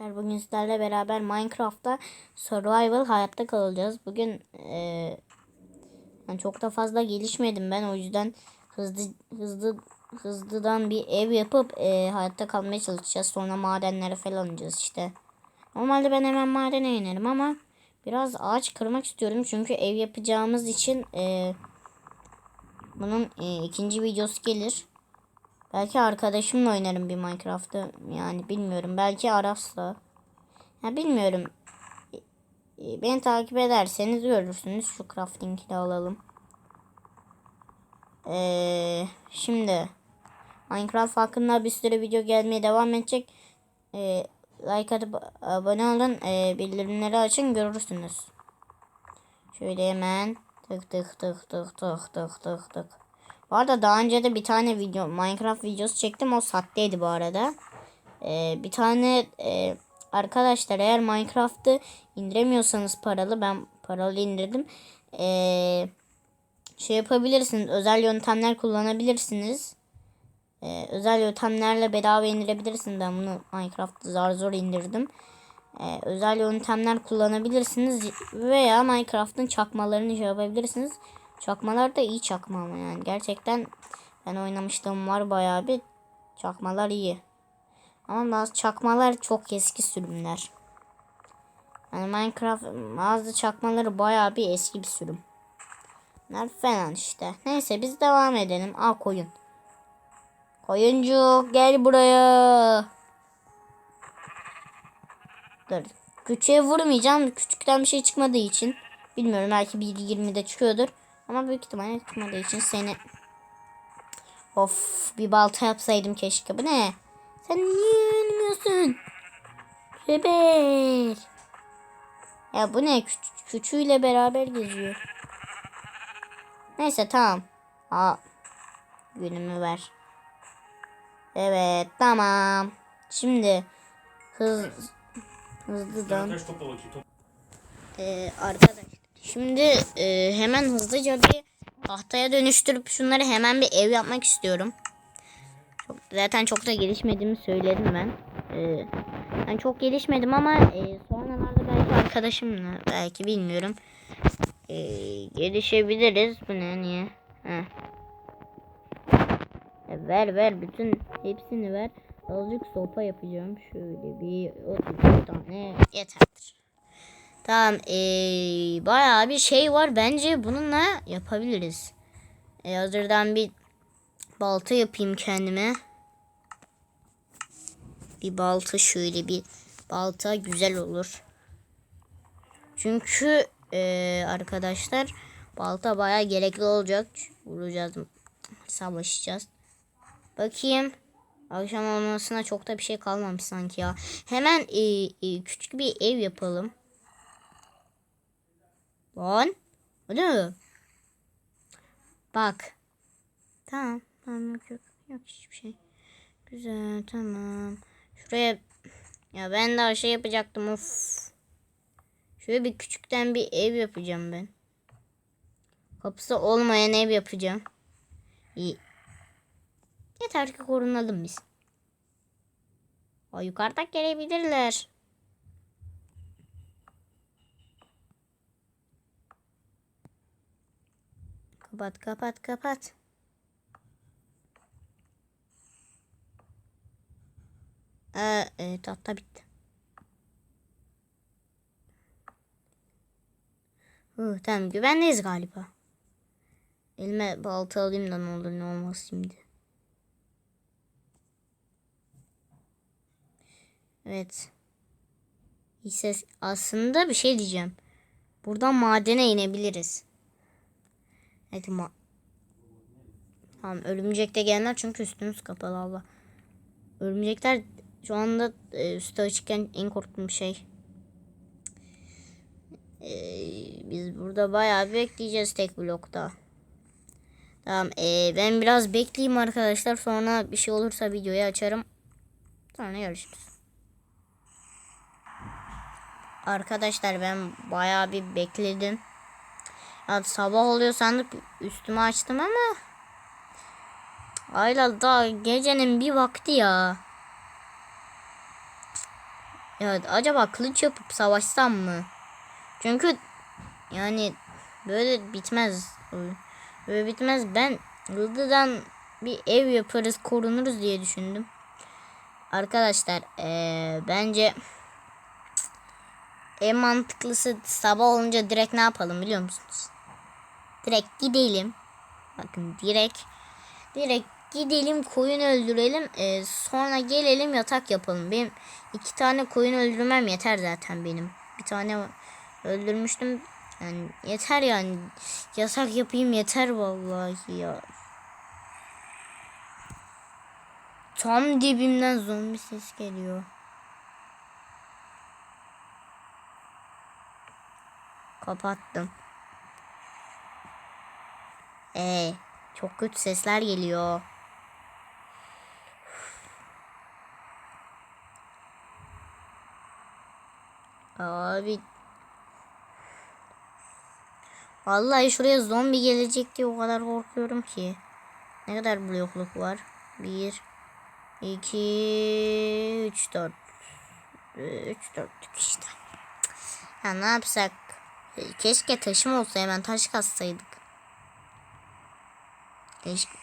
arkadaşlar. Bugün sizlerle beraber Minecraft'ta survival hayatta kalacağız. Bugün eee, yani çok da fazla gelişmedim ben. O yüzden hızlı hızlı hızlıdan bir ev yapıp eee, hayatta kalmaya çalışacağız. Sonra madenlere falan ineceğiz işte. Normalde ben hemen madene inerim ama biraz ağaç kırmak istiyorum. Çünkü ev yapacağımız için eee, bunun eee, ikinci videosu gelir. Belki arkadaşımla oynarım bir Minecraft'ı. Yani bilmiyorum. Belki Aras'la. Ya bilmiyorum. E, e, Beni takip ederseniz görürsünüz. Şu crafting'i alalım. Ee, şimdi Minecraft hakkında bir sürü video gelmeye devam edecek. Ee, like atıp abone olun. Ee, bildirimleri açın görürsünüz. Şöyle hemen tık tık tık tık tık tık tık tık. Bu arada daha önce de bir tane video Minecraft videosu çektim. O satteydi bu arada. Ee, bir tane e, arkadaşlar eğer Minecraft'ı indiremiyorsanız paralı ben paralı indirdim. Ee, şey yapabilirsiniz. Özel yöntemler kullanabilirsiniz. Ee, özel yöntemlerle bedava indirebilirsiniz. Ben bunu Minecraft'ta zar zor indirdim. Ee, özel yöntemler kullanabilirsiniz veya Minecraft'ın çakmalarını şey yapabilirsiniz. Çakmalar da iyi çakma ama yani gerçekten ben oynamıştım var bayağı bir çakmalar iyi. Ama bazı çakmalar çok eski sürümler. Yani Minecraft bazı çakmaları bayağı bir eski bir sürüm. Bunlar falan işte. Neyse biz devam edelim. Al koyun. Koyuncu gel buraya. Dur. Küçüğe vurmayacağım. Küçükten bir şey çıkmadığı için. Bilmiyorum belki 1.20'de çıkıyordur. Ama büyük ihtimalle çıkmadığı için seni... Of bir balta yapsaydım keşke. Bu ne? Sen niye ölmüyorsun? Rebel. Ya bu ne? Küç küçüğüyle beraber geziyor. Neyse tamam. Aa, günümü ver. Evet tamam. Şimdi hız hızlıdan ee, arkadaşlar şimdi e, hemen hızlıca bir tahtaya dönüştürüp şunları hemen bir ev yapmak istiyorum. Çok, zaten çok da gelişmediğimi söyledim ben. Ee, ben çok gelişmedim ama e, sonralarda belki arkadaşımla belki bilmiyorum. E, gelişebiliriz. Bu ne niye? E, ver ver bütün hepsini ver. Azıcık sopa yapacağım. Şöyle bir 30 tane yeterdir. Tamam. Ee, bayağı bir şey var. Bence bununla yapabiliriz. Ee, hazırdan bir balta yapayım kendime. Bir balta şöyle bir balta güzel olur. Çünkü ee, arkadaşlar balta bayağı gerekli olacak. Vuracağız. Savaşacağız. Bakayım. Akşam olmasına çok da bir şey kalmamış sanki ya. Hemen ee, ee, küçük bir ev yapalım. Lan. O ne? Bak. Tamam. Tamam yok yok. Yok hiçbir şey. Güzel tamam. Şuraya ya ben daha şey yapacaktım of. Şöyle bir küçükten bir ev yapacağım ben. Kapısı olmayan ev yapacağım. İyi. Yeter ki korunalım biz. O yukarıda gelebilirler. Kapat kapat kapat. Ee, e, tahta bitti. Uh, tamam güvendeyiz galiba. Elime balta alayım da ne olur ne olmaz şimdi. Evet. Ses. Aslında bir şey diyeceğim. Buradan madene inebiliriz. Evet ma Tamam örümcek de gelmez çünkü üstümüz kapalı Allah. Örümcekler şu anda e, üstü açıkken en korktuğum şey. E, biz burada bayağı bekleyeceğiz tek blokta. Tamam e, ben biraz bekleyeyim arkadaşlar sonra bir şey olursa videoyu açarım. Sonra görüşürüz. Arkadaşlar ben bayağı bir bekledim. Ya sabah oluyor sandık üstümü açtım ama Ayla daha gecenin bir vakti ya. Ya acaba kılıç yapıp savaşsam mı? Çünkü yani böyle bitmez. Böyle bitmez. Ben hızlıdan bir ev yaparız korunuruz diye düşündüm. Arkadaşlar eee, bence en mantıklısı sabah olunca direkt ne yapalım biliyor musunuz? Direkt gidelim. Bakın direkt direkt gidelim koyun öldürelim. eee, sonra gelelim yatak yapalım. Benim iki tane koyun öldürmem yeter zaten benim. Bir tane öldürmüştüm. Yani yeter yani. Yatak yapayım yeter vallahi ya. Tam dibimden zombi ses geliyor. Kapattım. Ee, çok kötü sesler geliyor. Abi. Vallahi şuraya zombi gelecek diye o kadar korkuyorum ki. Ne kadar blokluk var? 1 2 3 4 3 4 işte. Ya ne yapsak? Keşke taşım olsa hemen taş kassaydık. Keşke.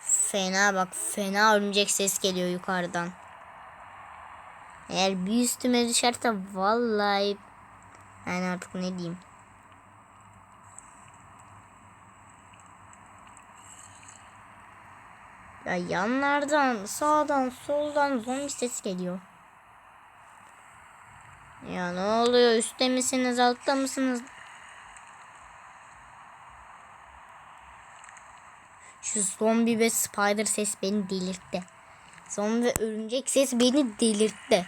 Fena bak fena örümcek ses geliyor yukarıdan. Eğer bir üstüme düşerse vallahi yani artık ne diyeyim. Ya yanlardan, sağdan, soldan zombi ses geliyor. Ya ne oluyor? Üstte misiniz, altta mısınız? Şu zombi ve spider ses beni delirtti. Zombi ve örümcek ses beni delirtti.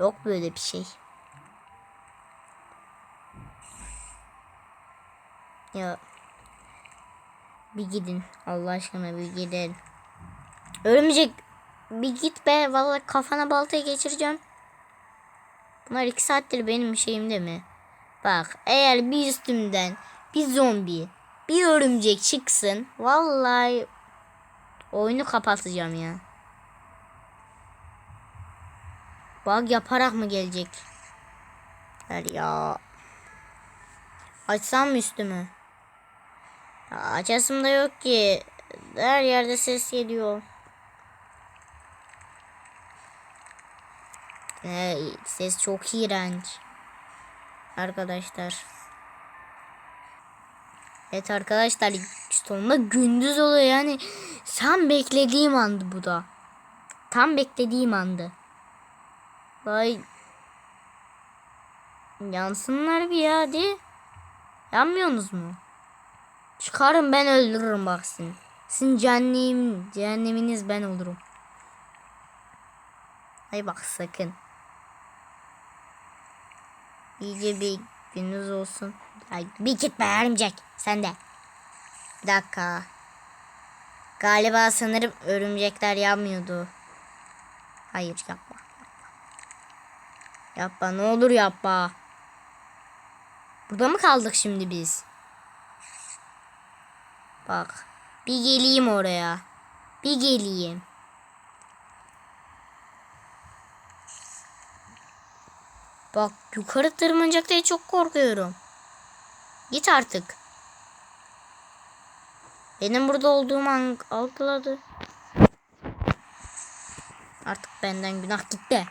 Yok böyle bir şey. Ya bir gidin. Allah aşkına bir gidin. Örümcek bir git be. Vallahi kafana baltayı geçireceğim. Bunlar iki saattir benim şeyimde mi? Bak eğer bir üstümden bir zombi bir örümcek çıksın. Vallahi oyunu kapatacağım ya. Bak yaparak mı gelecek? Ver ya. Açsam mı üstümü? Açasım da yok ki. Her yerde ses geliyor. Ee, ses çok iğrenç. Arkadaşlar. Evet arkadaşlar sonunda gündüz oluyor yani. Tam beklediğim andı bu da. Tam beklediğim andı. Vay. Yansınlar bir ya hadi. Yanmıyorsunuz mu? Çıkarın ben öldürürüm bak sizin. Sizin cehennem, cehenneminiz ben olurum. Ay bak sakın. İyice bir gününüz olsun. Ay bir git be örümcek. Sen de. Bir dakika. Galiba sanırım örümcekler yanmıyordu. Hayır yapma. Yapma ne olur yapma. Burada mı kaldık şimdi biz? Bak. Bir geleyim oraya. Bir geleyim. Bak yukarı tırmanacak diye çok korkuyorum. Git artık. Benim burada olduğumu algıladı. Artık benden günah gitti.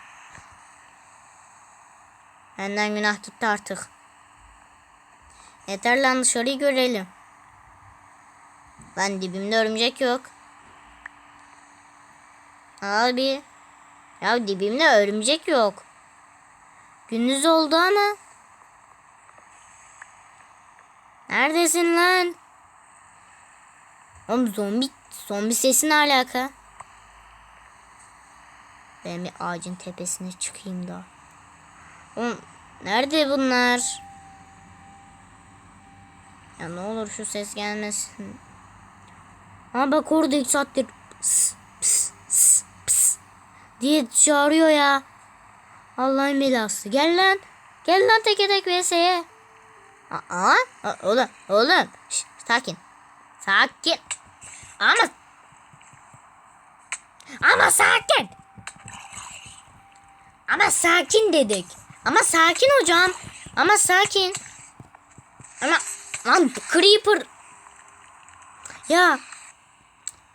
Benden günah gitti artık. Yeter lan dışarıyı görelim. Lan dibimde örümcek yok. Abi. Ya dibimde örümcek yok. Gündüz oldu ama. Neredesin lan? Oğlum zombi, zombi sesi alaka? Ben bir ağacın tepesine çıkayım da. Oğlum nerede bunlar? Ya ne olur şu ses gelmesin. Ama bak orada iki saattir pıs, pıs, pıs, pıs diye çağırıyor ya. Allah'ın belası. Gel lan. Gel lan teke tek vs'ye. Aa, aa, oğlum, oğlum. Şş, sakin. Sakin. Ama Ama sakin. Ama sakin dedik. Ama sakin hocam. Ama sakin. Ama lan creeper. Ya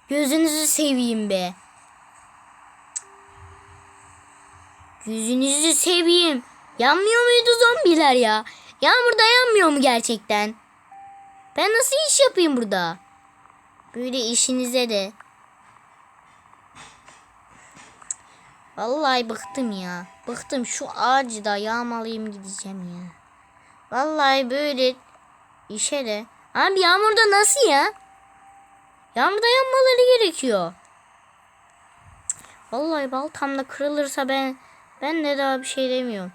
gözünüzü seveyim be. Gözünüzü seveyim. Yanmıyor muydu zombiler ya? Yağmurda yanmıyor mu gerçekten? Ben nasıl iş yapayım burada? Böyle işinize de. Vallahi bıktım ya. Bıktım şu ağacı da yağmalayayım gideceğim ya. Vallahi böyle işe de. Abi yağmurda nasıl ya? Yağmurda yanmaları gerekiyor. Vallahi baltamla kırılırsa ben ben de daha bir şey demiyorum.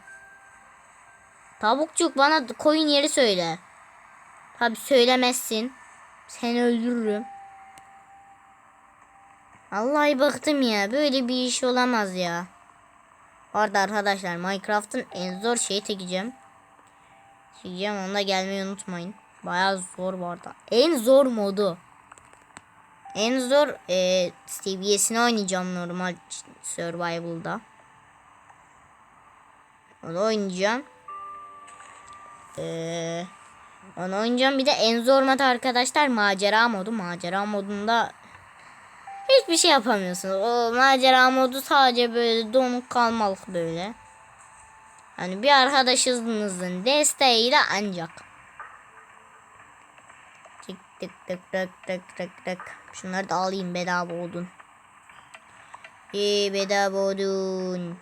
Tavukçuk bana koyun yeri söyle. Tabi söylemezsin. Seni öldürürüm. Vallahi bıktım ya. Böyle bir iş olamaz ya. Orada arkadaşlar Minecraft'ın en zor şeyi çekeceğim. Çekeceğim onda gelmeyi unutmayın. Baya zor bu arada. En zor modu. En zor e, seviyesini oynayacağım normal survival'da. Onu oynayacağım. Eee onu oynayacağım. Bir de en zor mod arkadaşlar macera modu. Macera modunda hiçbir şey yapamıyorsunuz. O macera modu sadece böyle donuk kalmalık böyle. Hani bir arkadaşınızın desteğiyle ancak. Tık tık tık tık tık tık tık. Şunları da alayım bedava odun. İyi bedava odun.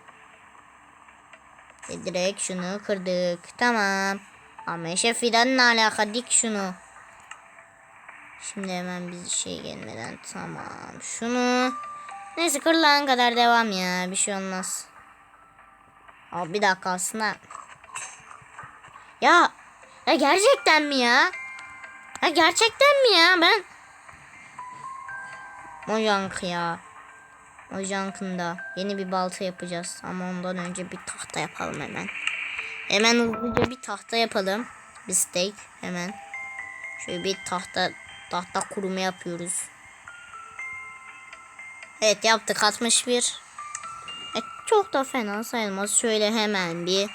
E, direkt şunu kırdık. Tamam. Ama eşe fidanla alaka dik şunu. Şimdi hemen biz şey gelmeden tamam. Şunu. Neyse kırılan kadar devam ya. Bir şey olmaz. Abi bir dakika aslında. Ya. Ya gerçekten mi ya? Ya gerçekten mi ya? Ben. Mojank ya. Mojank'ında yeni bir balta yapacağız. Ama ondan önce bir tahta yapalım hemen. Hemen hızlıca bir tahta yapalım. Bir steak hemen. Şöyle bir tahta tahta kurumu yapıyoruz. Evet yaptık 61. E, çok da fena sayılmaz. Şöyle hemen bir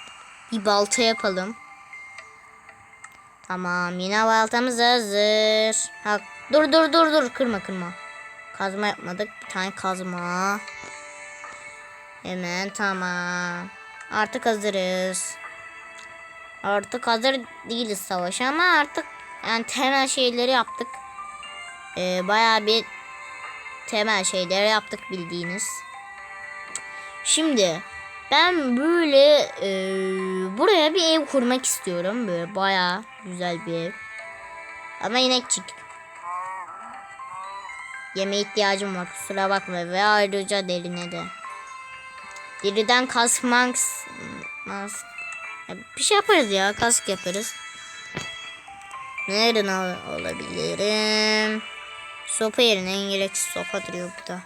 bir balta yapalım. Tamam yine baltamız hazır. Ha, dur dur dur dur kırma kırma. Kazma yapmadık. Bir tane kazma. Hemen tamam. Artık hazırız. Artık hazır değiliz savaşa ama artık yani temel şeyleri yaptık. Ee, bayağı bir temel şeyleri yaptık bildiğiniz. Şimdi ben böyle e, buraya bir ev kurmak istiyorum. Böyle bayağı güzel bir ev. Ama inekçik. Yeme ihtiyacım var kusura bakma ve ayrıca derine de. Deriden kasmak mas, bir şey yaparız ya kask yaparız. Nereden al alabilirim? Sopa yerine en gereksiz sopa duruyor burada.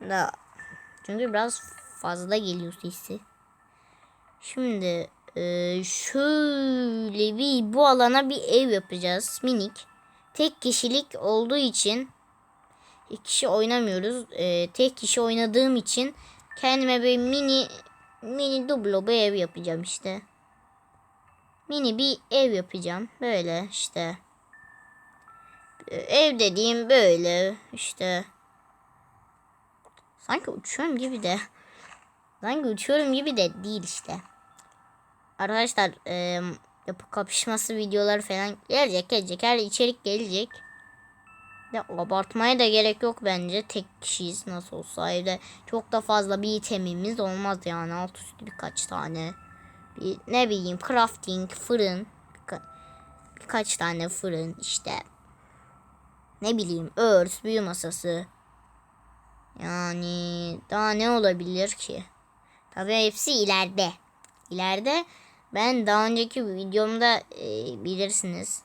Da çünkü biraz fazla geliyor sesi. Şimdi e, şöyle bir bu alana bir ev yapacağız minik. Tek kişilik olduğu için iki kişi oynamıyoruz. E, tek kişi oynadığım için kendime bir mini mini dublo bir ev yapacağım işte. Mini bir ev yapacağım. Böyle işte. E, Ev dediğim böyle işte. Sanki uçuyorum gibi de. Sanki uçuyorum gibi de değil işte. Arkadaşlar e, yapı kapışması videoları falan gelecek gelecek. Her içerik gelecek. De abartmaya da gerek yok bence. Tek kişiyiz nasıl olsa evde çok da fazla bir itemimiz olmaz yani. Alt üstü birkaç tane. Bir, ne bileyim crafting, fırın. Birka, birkaç tane fırın işte. Ne bileyim örs, büyü masası. Yani daha ne olabilir ki? Tabii hepsi ileride. İleride ben daha önceki videomda e, bilirsiniz.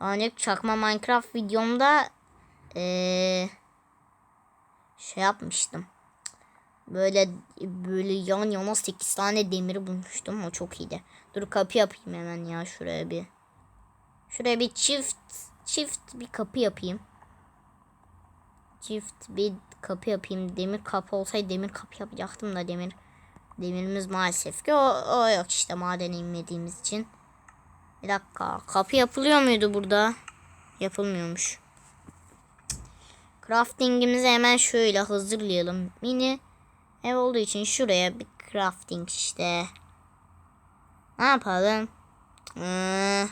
Daha önceki çakma Minecraft videomda e, şey yapmıştım. Böyle böyle yan yana 8 tane demiri bulmuştum. O çok iyiydi. Dur kapı yapayım hemen ya şuraya bir. Şuraya bir çift çift bir kapı yapayım. Çift bir kapı yapayım. Demir kapı olsaydı demir kapı yapacaktım da demir. Demirimiz maalesef ki o, o yok işte madene inmediğimiz için. Bir dakika. Kapı yapılıyor muydu burada? Yapılmıyormuş. Crafting'imizi hemen şöyle hazırlayalım. Mini ev olduğu için şuraya bir crafting işte. Ne yapalım? Ee,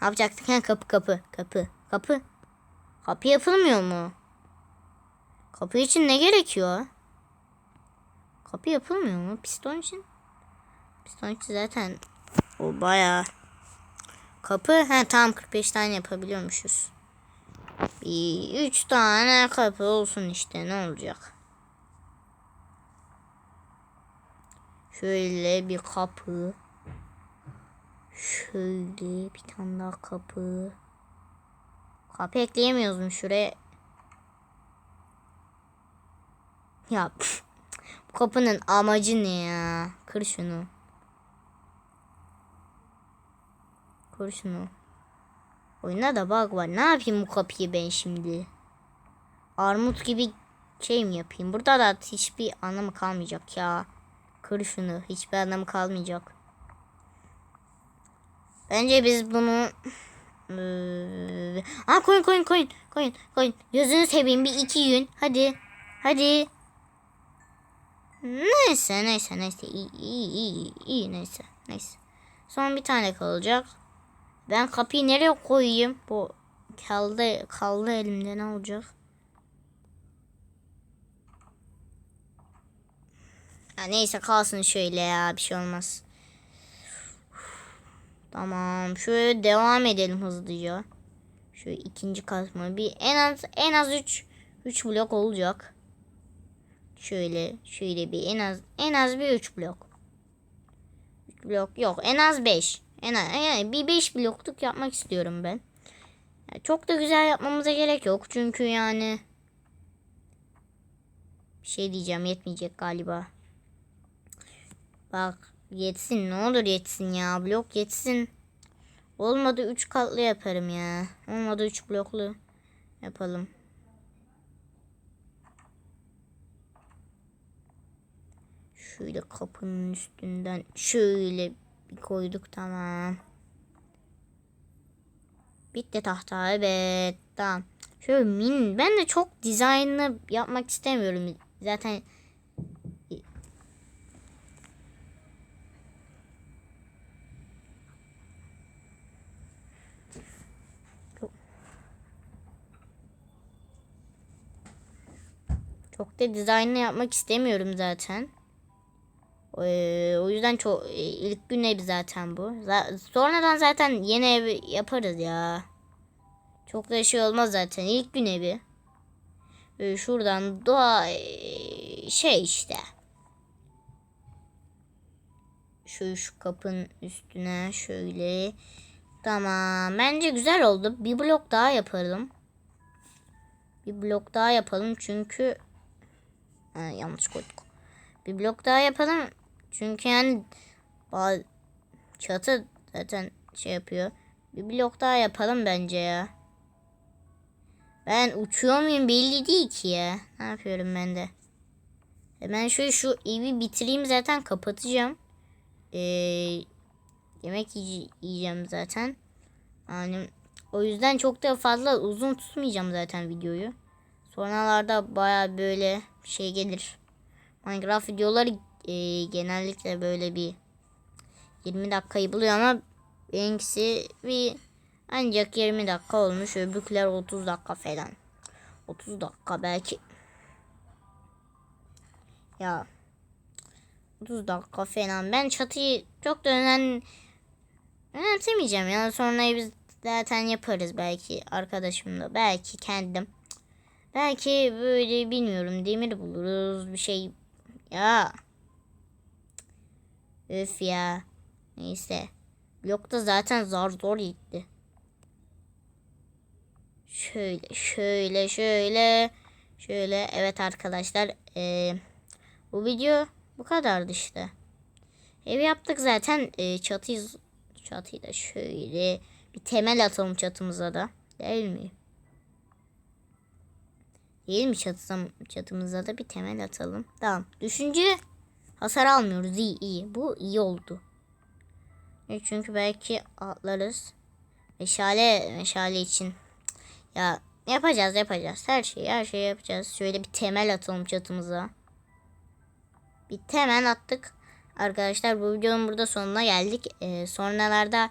ne yapacaktık? Ha, kapı kapı kapı kapı. Kapı yapılmıyor mu? Kapı için ne gerekiyor? Kapı yapılmıyor mu? Piston için? Piston için zaten o bayağı. Kapı he tamam 45 tane yapabiliyormuşuz. Bir üç tane kapı olsun işte ne olacak? Şöyle bir kapı. Şöyle bir tane daha kapı. Kapı ekleyemiyoruz mu şuraya? Ya püf, kapının amacı ne ya? Kır şunu. Kır şunu. Oyunda da bug var. Ne yapayım bu kapıyı ben şimdi? Armut gibi şey mi yapayım? Burada da hiçbir anlamı kalmayacak ya. Kır şunu. Hiçbir anlamı kalmayacak. Bence biz bunu... Aa koyun koyun koyun koyun koyun. Gözünü seveyim bir iki gün. Hadi. Hadi. Neyse neyse neyse iyi iyi iyi iyi neyse neyse. Son bir tane kalacak. Ben kapıyı nereye koyayım? Bu kaldı kaldı elimde ne olacak? Ya neyse kalsın şöyle ya bir şey olmaz. Tamam şöyle devam edelim hızlıca. Şu ikinci kazma bir en az en az 3 3 blok olacak. Şöyle şöyle bir en az en az bir 3 blok. 3 blok yok en az 5. En az yani bir 5 blokluk yapmak istiyorum ben. Yani çok da güzel yapmamıza gerek yok çünkü yani bir şey diyeceğim yetmeyecek galiba. Bak yetsin ne olur yetsin ya blok yetsin. Olmadı 3 katlı yaparım ya. Olmadı 3 bloklu yapalım. Şöyle kapının üstünden şöyle bir koyduk tamam. Bitti tahta evet tamam. Şöyle min ben de çok dizaynlı yapmak istemiyorum. Zaten çok da dizaynlı yapmak istemiyorum zaten. Ee, o yüzden çok e, ilk gün evi zaten bu. Z- sonradan zaten yeni ev yaparız ya. Çok da şey olmaz zaten ilk gün evi. Ee, şuradan doğa e, şey işte. Şu şu kapının üstüne şöyle. Tamam. Bence güzel oldu. Bir blok daha yapalım. Bir blok daha yapalım çünkü ha, yanlış koyduk. Bir blok daha yapalım. Çünkü yani çatı zaten şey yapıyor. Bir blok daha yapalım bence ya. Ben uçuyor muyum belli değil ki ya. Ne yapıyorum ben de. Ben şöyle şu evi bitireyim zaten kapatacağım. Ee, yemek yiye- yiyeceğim zaten. Yani o yüzden çok da fazla uzun tutmayacağım zaten videoyu. Sonralarda baya böyle şey gelir. Minecraft videoları e, genellikle böyle bir 20 dakikayı buluyor ama benimkisi bir ancak 20 dakika olmuş. Öbürküler 30 dakika falan. 30 dakika belki. Ya 30 dakika falan. Ben çatıyı çok da önem önemsemeyeceğim. Yani sonra biz zaten yaparız belki arkadaşımla. Belki kendim. Belki böyle bilmiyorum demir buluruz bir şey. Ya. Öf ya. Neyse. Blokta zaten zar zor gitti. Şöyle şöyle şöyle. Şöyle evet arkadaşlar. eee, bu video bu kadardı işte. Ev yaptık zaten. Eee çatıyı, çatıyı da şöyle Bir temel atalım çatımıza da. Değil mi? Değil mi çatısam, çatımıza da bir temel atalım. Tamam. Düşünce hasar almıyoruz. İyi iyi. Bu iyi oldu. E çünkü belki atlarız. Meşale, meşale için. Ya yapacağız yapacağız. Her şeyi her şeyi yapacağız. Şöyle bir temel atalım çatımıza. Bir temel attık. Arkadaşlar bu videonun burada sonuna geldik. Ee, sonralarda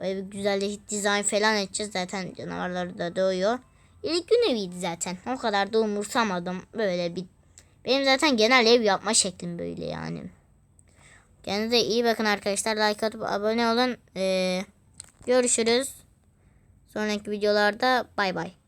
böyle bir güzel dizayn falan edeceğiz. Zaten canavarları da doğuyor. İlk gün eviydi zaten. O kadar da umursamadım. Böyle bir benim zaten genel ev yapma şeklim böyle yani. Kendinize iyi bakın arkadaşlar. Like atıp abone olun. Ee, görüşürüz. Sonraki videolarda bay bay.